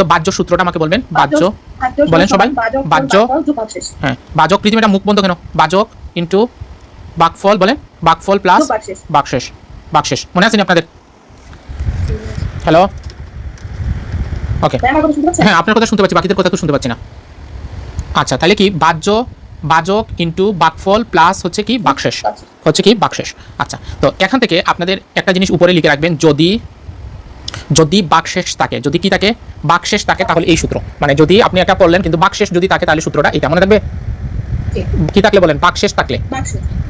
তো বাহ্য সূত্রটা আমাকে বলবেন? বাহ্য বলেন সবাই। বাহ্য। হ্যাঁ বাজক এটা মুখ বন্ধ কেন? বাজক ইন্টু বাকফল বলেন। বাকফল প্লাস বাকশেষ। বাকশেষ। মনে আছে আপনাদের? হ্যালো ওকে হ্যাঁ আপনার কথা শুনতে পাচ্ছি বাকিদের কথা তো শুনতে পাচ্ছি না। আচ্ছা তাহলে কি বাহ্য বাজক ইন্টু বাকফল প্লাস হচ্ছে কি বাকশেষ। হচ্ছে কি বাকশেষ। আচ্ছা তো এখান থেকে আপনাদের একটা জিনিস উপরে লিখে রাখবেন যদি যদি বাকশেষ থাকে যদি কি থাকে? বাকশেষ থাকে তাহলে এই সূত্র। মানে যদি আপনি একটা পড়লেন কিন্তু বাকশেষ যদি থাকে তাহলে সূত্রটা এটা মনে থাকবে? কি থাকলে বলেন? বাকশেষ থাকলে?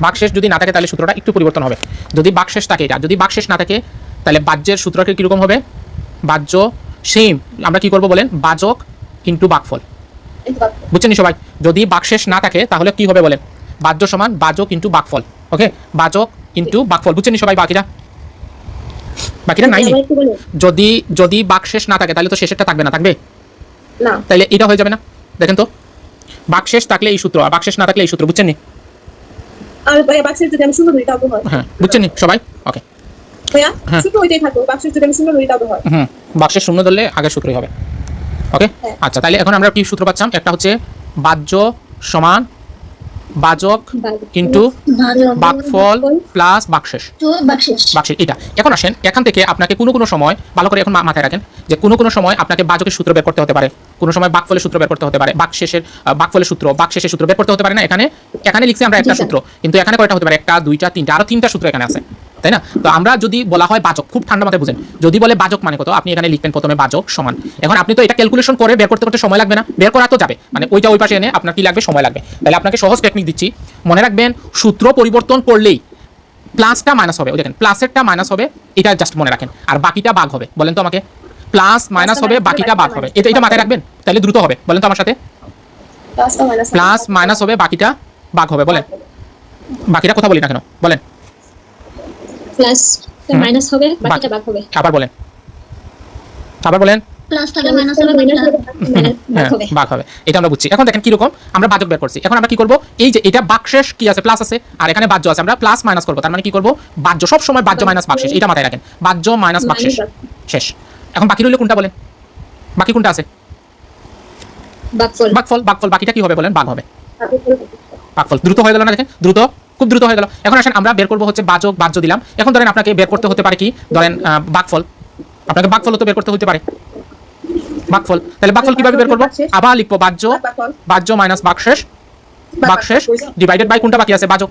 বাকশেষ। যদি না থাকে তাহলে সূত্রটা একটু পরিবর্তন হবে। যদি বাকশেষ থাকে এটা যদি বাকশেষ না থাকে তাহলে বাহ্যের সূত্রটা কীরকম হবে? বাহ্য সেম আমরা কি করব বলেন? বাজক ইন্টু বাকফল। বুঝছেন সবাই? যদি বাকশেষ না থাকে তাহলে কি হবে বলেন? বাহ্য সমান বাজক ইন্টু বাকফল। ওকে বাজক ইন্টু বাকফল। বুঝছেন সবাই বাকিরা বাকিরা নাই নি? যদি যদি বাকশেষ না থাকে তাহলে তো শেষেরটা থাকবে না থাকবে? না। তাহলে এটা হয়ে যাবে না? দেখেন তো। বাকশেষ থাকলে এই সূত্র আর বাকশেষ না থাকলে এই সূত্র বুঝছেন নি? হয়। হ্যাঁ বুঝছেন নি? সবাই? ওকে। হ্যাঁ। বাক্সের শূন্য হয়। ধরলে আগের সূত্রই হবে। ওকে? হ্যাঁ। আচ্ছা তাহলে এখন আমরা কি সূত্র পাচ্ছিলাম একটা হচ্ছে বাহ্য সমান বাজক ইন্টু বাকফল প্লাস বাকশেষ। বাকশেষ। এটা। এখন আসেন এখান থেকে আপনাকে কোনো কোনো সময় ভালো করে এখন মাথায় রাখেন যে কোনো কোনো সময় আপনাকে বাজকের সূত্র বের করতে হতে পারে। কোনো সময় বাকফলের সূত্র বের করতে হতে পারে। বাকশেষের বাকফলের সূত্র বাকশেষের সূত্র বের করতে হতে পারে না এখানে। এখানে লিখছি আমরা একটা সূত্র কিন্তু এখানে কয়টা হতে পারে? একটা দুইটা তিনটা আরও তিনটা সূত্র এখানে আছে। তাই না? তো আমরা যদি বলা হয় বাজক খুব ঠান্ডা মাথায় বুঝেন। যদি বলে বাজক মানে কত? আপনি এখানে লিখবেন প্রথমে বাজক সমান। এখন আপনি তো এটা ক্যালকুলেশন করে বের করতে করতে সময় লাগবে না। বের করা তো যাবে। মানে ওইটা ওই পাশে এনে আপনার কি লাগবে? সময় লাগবে। তাহলে আপনাকে সহজ টেকনিক দিচ্ছি। মনে রাখবেন সূত্র পরিবর্তন করলেই প্লাসটা মাইনাস হবে। ওই দেখেন প্লাসেরটা মাইনাস হবে এটা জাস্ট মনে রাখেন। আর বাকিটা বাঘ হবে। বলেন তো আমাকে। প্লাস মাইনাস হবে বাকিটা বাঘ হবে। এটা এটা মাথায় রাখবেন? তাহলে দ্রুত হবে। বলেন তো আমার সাথে। প্লাস মাইনাস হবে। বাকিটা বাঘ হবে। বলেন। বাকিটা কথা বলি না কেন? বলেন। প্লাস। মাইনাস হবে বাকিটা বাকি- বাদ হবে। আবার বলেন। আবার বলেন। প্লাস মাইনাস হবে বাকিটা হ্যাঁ এটা আমরা বুঝছি। এখন দেখেন কীরকম আমরা বাজক বের করছি। এখন আমরা কি করব? এই যে এটা বাকশেষ কি আছে? প্লাস আছে। আর এখানে বাহ্য আছে। আমরা প্লাস মাইনাস করব। তার মানে কি করব? বাহ্য সব সময় বাহ্য মাইনাস বাকশেষ এটা মাথায় রাখেন। বাহ্য মাইনাস বাকশেষ শেষ। এখন বাকি রইল কোনটা বলেন? বাকি কোনটা আছে? বাকফল। বাকফল বাকফল। বাকিটা কি হবে বলেন? বাঘ হবে। বাকফল। দ্রুত হয়ে গেল না দেখেন? দ্রুত। খুব দ্রুত হয়ে গেল। এখন আসেন আমরা বের করব হচ্ছে বাজক বাহ্য দিলাম। এখন ধরেন আপনাকে বের করতে হতে পারে কি? ধরেন বাকফল। আপনাকে বাকফল তো বের করতে হতে পারে। বাকফল। তাহলে বাকফল কীভাবে বের করব? আবার লিখব বাহ্য বাহ্য মাইনাস বাকশেষ বাকশেষ ডিভাইডেড বাই কোনটা বাকি আছে? বাজক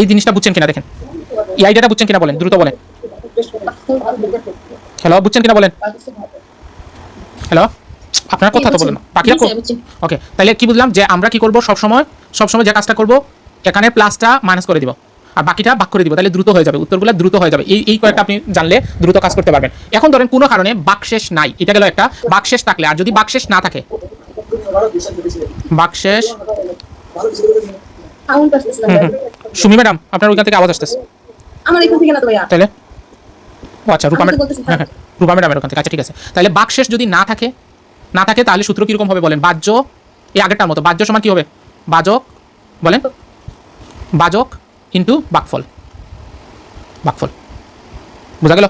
এই জিনিসটা বুঝছেন কিনা দেখেন? এই আইডিয়াটা বুঝছেন কিনা বলেন? দ্রুত বলেন। হ্যালো বুঝছেন কিনা বলেন? হ্যালো আপনার কথা তো বলেন। বাকিরা বুঝছি। ওকে তাহলে কি বুঝলাম যে আমরা কি করব? সব সময় সব সময় যে কাজটা করব এখানে প্লাসটা মাইনাস করে দিব। আর বাকিটা ভাগ করে দিব তাহলে দ্রুত হয়ে যাবে। উত্তরগুলো দ্রুত হয়ে যাবে। এই এই কয়েকটা আপনি জানলে দ্রুত কাজ করতে পারবেন। এখন ধরেন কোনো কারণে বাকশেষ নাই। এটা গেল একটা বাকশেষ থাকলে। আর যদি বাকশেষ না থাকে? বাকশেষ সুমি ম্যাডাম আপনার ওইখান থেকে আওয়াজ আসতেছে। আমার এখান থেকে না তো ভাইয়া। তাহলে ও আচ্ছা রূপা ম্যাডাম হ্যাঁ হ্যাঁ। রূপা ম্যাডামের ওখান থেকে। আচ্ছা ঠিক আছে। তাহলে বাকশেষ যদি না থাকে না থাকে তাহলে সূত্র কীরকম হবে বলেন? বাহ্য এই আগেরটার মতো। বাহ্য সমান কি হবে? বাজক বলেন। বাজক ইন্টু বাকফল। বাকফল। বোঝা গেল?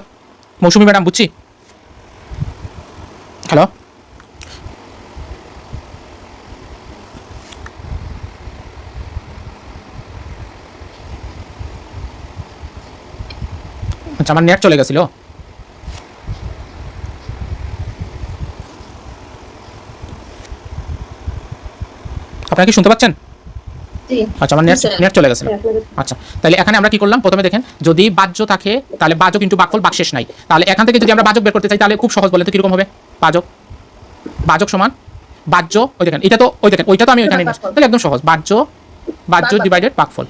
মৌসুমি ম্যাডাম, বুঝছি? হ্যালো আচ্ছা আমার নেট চলে গেছিল। আপনারা কি শুনতে পাচ্ছেন? আচ্ছা আমার নেট নেট চলে গেছিল আচ্ছা তাহলে এখানে আমরা কি করলাম? প্রথমে দেখেন যদি বাহ্য থাকে তাহলে বাজক কিন্তু বাকফল বাকশেষ নাই। তাহলে এখান থেকে যদি আমরা বাজক বের করতে চাই তাহলে খুব সহজ বলে তো কীরকম হবে? বাজক বাজক সমান বাহ্য ওই দেখেন এটা তো ওই দেখেন ওইটা তো আমি ওইখানে। তাহলে একদম সহজ। বাহ্য বাহ্য। ডিভাইডেড বাকফল।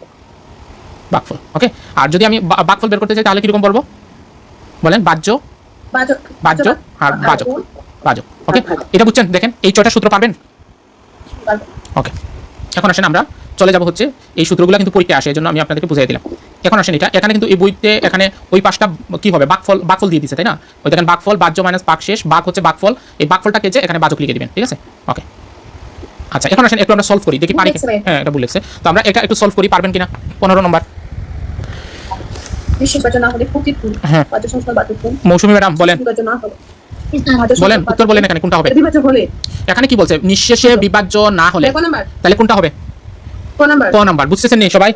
বাকফল। ওকে আর যদি আমি বাকফল বের করতে চাই তাহলে কীরকম বলব? বলেন বাহ্য। বাহ্য আর বাজক বাজক ওকে এটা বুঝছেন? দেখেন এই ছয়টা সূত্র পাবেন? ওকে এখন আসেন আমরা চলে যাব হচ্ছে এই সূত্রগুলো কিন্তু পরীক্ষায় আসে এই জন্য আমি আপনাদেরকে বুঝিয়ে দিলাম। এখন আসেন এটা এখানে কিন্তু এই বইতে এখানে ওই পাঁচটা কি হবে বাকফল বাকফল দিয়ে দিছে তাই না? ওই দেখেন বাকফল বাহ্য মাইনাস বাকশেষ বাক হচ্ছে বাকফল এই বাকফলটা কেচে এখানে বাজক লিখে দিবেন ঠিক আছে? ওকে আচ্ছা এখন আসেন একটু আমরা সলভ করি দেখি পারি। হ্যাঁ এটা লিখছে তো আমরা এটা একটু সলভ করি পারবেন কিনা? পনেরো নম্বর। হ্যাঁ। মৌসুমী ম্যাডাম বলেন। উত্তর বলেন এখানে কোনটা হবে? এখানে কি বলছে? নিঃশেষে বিভাজ্য না হলে। তাহলে কোনটা হবে? ক নাম্বার বুঝতেছেন নি সবাই?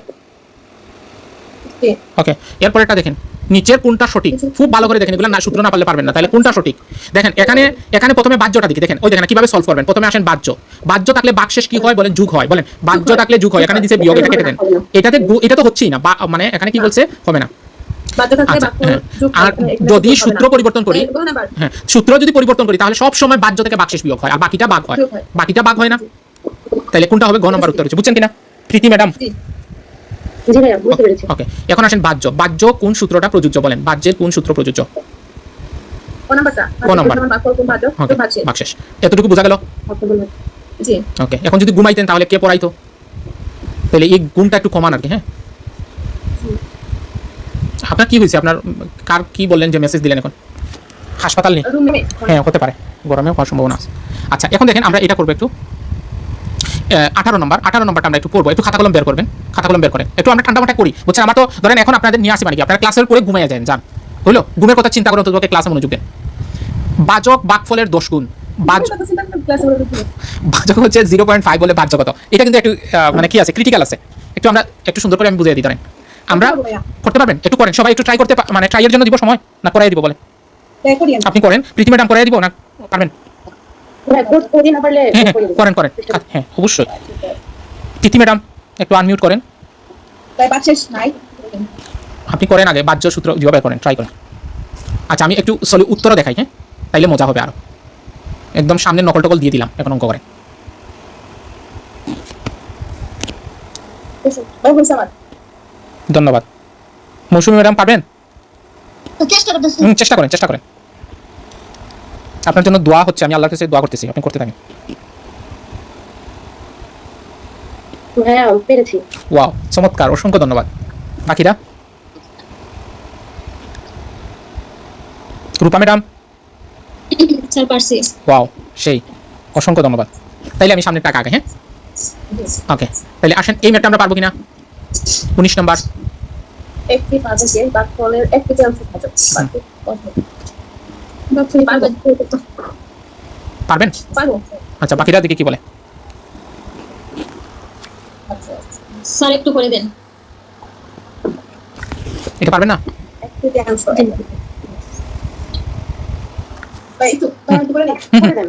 ওকে এরপরেরটা দেখেন নিচের কোনটা সঠিক? খুব ভালো করে দেখেন এগুলো না সূত্র না পারলে পারবেন না তাহলে কোনটা সঠিক? দেখেন এখানে এখানে প্রথমে বাহ্যটা দিকে দেখেন ওই দেখেন কীভাবে সলভ করবেন? প্রথমে আসেন বাহ্য। বাহ্য থাকলে বাকশেষ কি হয়? বলেন যুগ হয়। বলেন বাহ্য থাকলে যুগ হয়। এখানে দিছে বিয়োগ এটা কেটে দেন এটাতে এটা তো হচ্ছেই না বা মানে এখানে কি বলছে? হবে না। আচ্ছা হ্যাঁ। আর যদি সূত্র পরিবর্তন করি হ্যাঁ সূত্র যদি পরিবর্তন করি তাহলে সব সময় বাহ্য থেকে বাকশেষ বিয়োগ হয় আর বাকিটা বাঘ হয়। হয়। বাকিটা বাঘ হয় না? তাহলে কোনটা হবে? গ নম্বর উত্তর হচ্ছে। বুঝছেন কিনা? প্রীতি ম্যাডাম? ওকে এখন আসেন বাহ্য। বাহ্য কোন সূত্রটা প্রযোজ্য বলেন? বাহ্যের কোন সূত্র প্রযোজ্য? এতটুকু বোঝা গেল? ওকে এখন যদি ঘুমাইতেন তাহলে কে পড়াইতো? তাহলে এই গুণটা একটু কমান আর কি হ্যাঁ আপনার কি হয়েছে? আপনার কার কি বললেন যে মেসেজ দিলেন এখন? হাসপাতাল নেই হ্যাঁ হতে পারে। গরমে হওয়ার সম্ভাবনা আছে। আচ্ছা এখন দেখেন আমরা এটা করব একটু। আঠারো নম্বর আঠারো নম্বরটা আমরা একটু করব একটু খাতা কলম বের করবেন খাতা কলম বের করেন একটু আমরা ঠান্ডা মাঠা করি। বুঝছেন আমার তো ধরেন এখন আপনাদের নিয়ে আসি মানে কি আপনারা ক্লাসের পরে ঘুমিয়ে যান যান হলো ঘুমের কথা চিন্তা করুন তোকে ক্লাসে মনোযোগ দেন। বাজক বাকফলের দোষ গুণ বাজক হচ্ছে জিরো পয়েন্ট ফাইভ বলে বাহ্যকত এটা কিন্তু একটু মানে কি আছে ক্রিটিক্যাল আছে। একটু আমরা একটু সুন্দর করে আমি বুঝিয়ে দিই ধরেন। আমরা করতে পারবেন? একটু করেন সবাই একটু ট্রাই করতে মানে ট্রাইয়ের জন্য দিব সময়? না করাই দিব বলে? আপনি করেন প্রীতি ম্যাডাম করাই দিব না পারবেন ভাই কোর্স করি না পারলে হ্যাঁ হ্যাঁ করেন করেন। হ্যাঁ অবশ্যই। প্রীতি ম্যাডাম একটু আনমিউট করেন। আপনি করেন আগে বাহ্য সূত্র যেভাবে করেন ট্রাই করেন। আচ্ছা আমি একটু সলি উত্তরও দেখাই হ্যাঁ? তাইলে মজা হবে আরও। একদম সামনে নকল টকল দিয়ে দিলাম এখন অঙ্ক করেন। আমার। ধন্যবাদ। মৌসুমী ম্যাডাম পারবেন? হুম, চেষ্টা করেন চেষ্টা করেন। আপনার জন্য দোয়া হচ্ছে আমি আল্লাহর কাছে দোয়া করতেছি আপনি করতে থাকেন। ভাইয়া ওয়াও চমৎকার অসংখ্য ধন্যবাদ। বাকিরা রূপা ম্যাডাম? স্যার পারছি। ওয়াও সেই অসংখ্য ধন্যবাদ। তাইলে আমি সামনের টাকা আগে হ্যাঁ? ওকে তাহলে আসেন এই ম্যাটটা আমরা পারব কিনা? উনিশ নম্বর। একটি বাজকে বাক্যলের একটি অংশ বাজক বাক্য পারব পারবেন? আচ্ছা বাকিরা দিকে কি বলে? স্যার একটু করে দেন। এটা পারবেন না।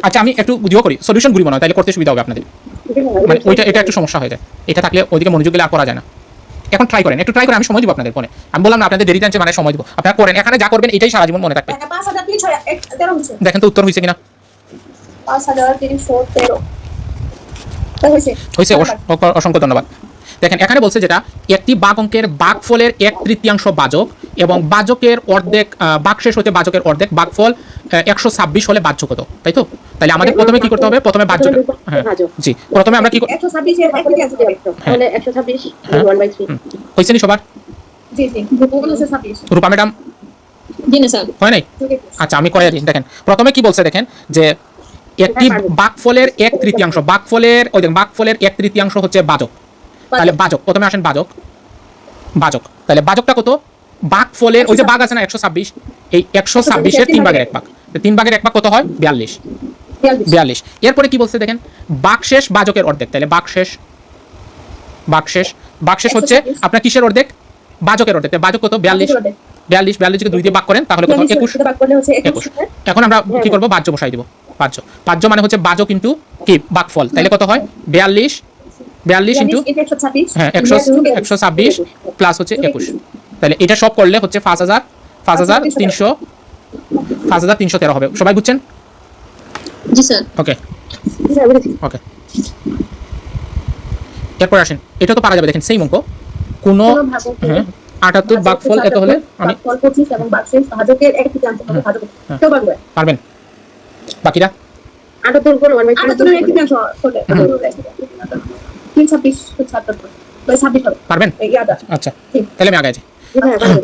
আচ্ছা আমি একটু বুঝিও করি। সলিউশন ঘুরি মনে হয় তাহলে করতে সুবিধা হবে আপনাদের। মানে ওইটা এটা একটু সমস্যা হয়ে যায়। এটা থাকলে ওইদিকে মনোযোগ দিলে আর করা যায় না। এখন ট্রাই করেন একটু ট্রাই করে আমি সময় দিব আপনাদের ফোনে আমি বললাম না আপনাদের দেরি জানছে মানে সময় দিব। আপনারা করেন এখানে যা করবেন এটাই সারা জীবন মনে থাকবে। দেখেন তো উত্তর হয়েছে কিনা। হয়েছে। অসংখ্য ধন্যবাদ। দেখেন এখানে বলছে যেটা একটি বাক অঙ্কের বাকফলের এক তৃতীয়াংশ বাজক এবং বাজকের অর্ধেক বাকশেষ হতে বাজকের অর্ধেক বাকফল একশো ছাব্বিশ হলে বাহ্য কত? তাই তো? তাহলে আমাদের প্রথমে কি করতে হবে? প্রথমে বাহ্য হ্যাঁ। জি প্রথমে আমরা কি হ্যাঁ। হয়েছে নি সবার? রূপা ম্যাডাম? হয় নাই? আচ্ছা আমি করে দেখেন প্রথমে কি বলছে দেখেন যে একটি বাকফলের এক তৃতীয়াংশ বাকফলের ওই দেখেন বাকফলের এক তৃতীয়াংশ হচ্ছে বাজক। তাহলে বাজক প্রথমে আসেন বাজক। বাজক। তাহলে বাজকটা কত? বাকফলের ওই যে বাঘ আছে না একশো ছাব্বিশ? এই একশো ছাব্বিশের তিন ভাগের এক ভাগ। তিন ভাগের এক ভাগ কত হয়? বিয়াল্লিশ। বিয়াল্লিশ। এরপরে কি বলছে দেখেন? বাকশেষ বাজকের অর্ধেক। তাহলে বাকশেষ বাকশেষ বাকশেষ হচ্ছে আপনার কিসের অর্ধেক? বাজকের অর্ধেক। বাজক কত? বিয়াল্লিশ। বিয়াল্লিশ বিয়াল্লিশকে দুই দিয়ে ভাগ করেন তাহলে কত? একুশ। একুশ। এখন আমরা কি করব? বাহ্য বসাই দিব। বাহ্য। বাহ্য মানে হচ্ছে বাজক কিন্তু কি? বাকফল। তাহলে কত হয়? বিয়াল্লিশ। বিয়াল্লিশ ইন্টু হ্যাঁ একশো একশো ছাব্বিশ প্লাস হচ্ছে একুশ। তাহলে এটা সব করলে হচ্ছে পাঁচ হাজার পাঁচ হাজার তিনশো পাঁচ হাজার তিনশো তেরো হবে। সবাই বুঝছেন? জি স্যার। ওকে ওকে এরপর আসেন। এটা তো পারা যাবে দেখেন সেই অঙ্ক। কোনো হ্যাঁ আটাত্তর বাকফল এত হলে আমি হ্যাঁ। পারবে পারবেন? বাকিরা? ছাব্বিশ পারবেন? আচ্ছা। ঠিক। তাহলে আমি আগে আছি।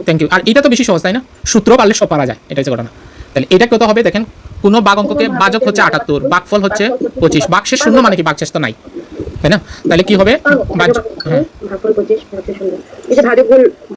থ্যাংক ইউ আর এটা তো বেশি সহজ তাই না? সূত্র পারলে সব পারা যায় এটা হচ্ছে ঘটনা। তাহলে এটা কত হবে দেখেন? কোন বাঘ অঙ্ককে বাজক হচ্ছে আটাত্তর বাঘফল হচ্ছে পঁচিশ। বাক্সে শূন্য মানে কি? বাঘশেষ তো নাই তাই না? তাহলে কি হবে? হ্যাঁ।